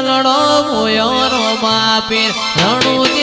સગડો મોયો row બાપીર રણુજી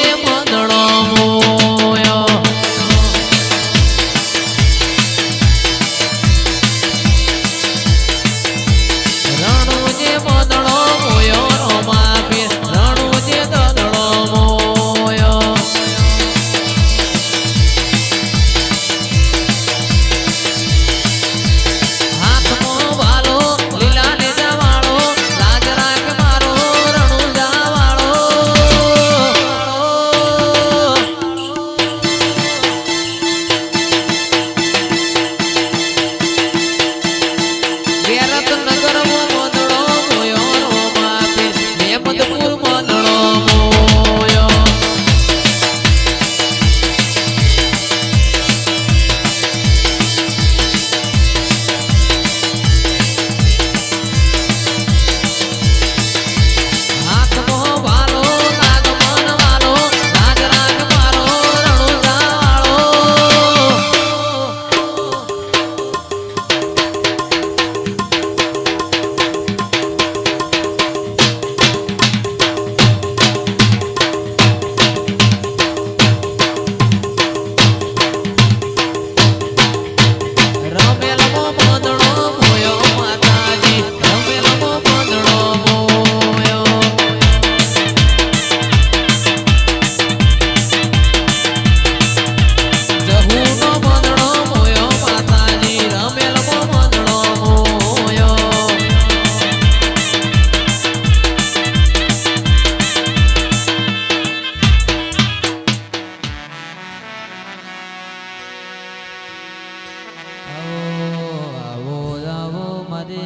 આવો આવો આવો, મારે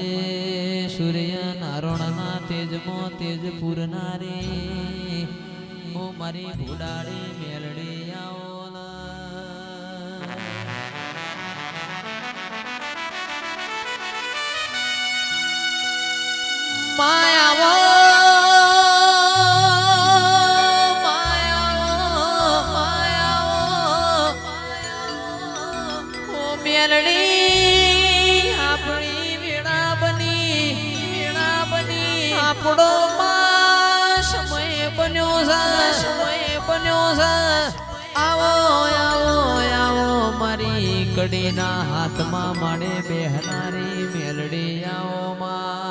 સૂર્ય નારોણના તેજમાં તેજ પૂરનારે. હું મારી ઘોડાડી મેલડી આવો My ટુકડો સમય બન્યો છે, સમય બન્યો છે. આવો આવો આવો મારી કડીના હાથમાં માણે બેહનારી મેલડી આવો માં